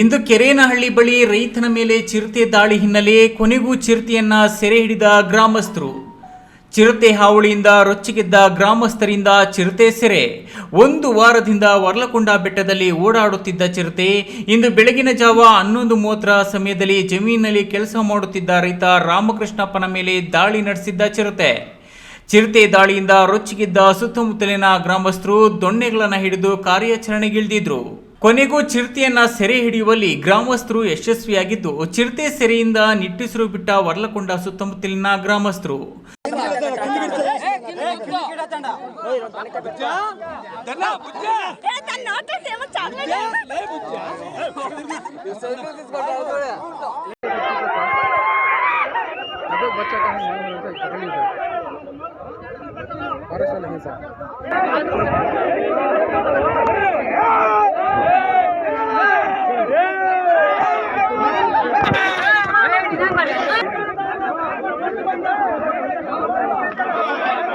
ಇಂದು ಕೆರೇನಹಳ್ಳಿ ಬಳಿ ರೈತನ ಮೇಲೆ ಚಿರತೆ ದಾಳಿ ಹಿನ್ನೆಲೆ ಕೊನೆಗೂ ಚಿರತೆಯನ್ನ ಸೆರೆ ಹಿಡಿದ ಗ್ರಾಮಸ್ಥರು. ಚಿರತೆ ಹಾವಳಿಯಿಂದ ರೊಚ್ಚಿಗೆದ್ದ ಗ್ರಾಮಸ್ಥರಿಂದ ಚಿರತೆ ಸೆರೆ. ಒಂದು ವಾರದಿಂದ ವರ್ಲಕೊಂಡ ಬೆಟ್ಟದಲ್ಲಿ ಓಡಾಡುತ್ತಿದ್ದ ಚಿರತೆ. ಇಂದು ಬೆಳಗಿನ ಜಾವ ಹನ್ನೊಂದು ಮೂವತ್ತರ ಸಮಯದಲ್ಲಿ ಜಮೀನಿನಲ್ಲಿ ಕೆಲಸ ಮಾಡುತ್ತಿದ್ದ ರೈತ ರಾಮಕೃಷ್ಣಪ್ಪನ ಮೇಲೆ ದಾಳಿ ನಡೆಸಿದ್ದ ಚಿರತೆ. ಚಿರತೆ ದಾಳಿಯಿಂದ ರೊಚ್ಚಿಗೆದ್ದ ಸುತ್ತಮುತ್ತಲಿನ ಗ್ರಾಮಸ್ಥರು ದೊಣ್ಣೆಗಳನ್ನು ಹಿಡಿದು ಕಾರ್ಯಾಚರಣೆಗಿಳಿದಿದ್ರು. ಕೊನೆಗೂ ಚಿರತೆಯನ್ನ ಸೆರೆ ಹಿಡಿಯುವಲ್ಲಿ ಗ್ರಾಮಸ್ಥರು ಯಶಸ್ವಿಯಾಗಿದ್ದು ಚಿರತೆ ಸೆರೆಯಿಂದ ನಿಟ್ಟುಸಿರು ಬಿಟ್ಟ ವರ್ಲಕೊಂಡ ಸುತ್ತಮುತ್ತಲಿನ ಗ್ರಾಮಸ್ಥರು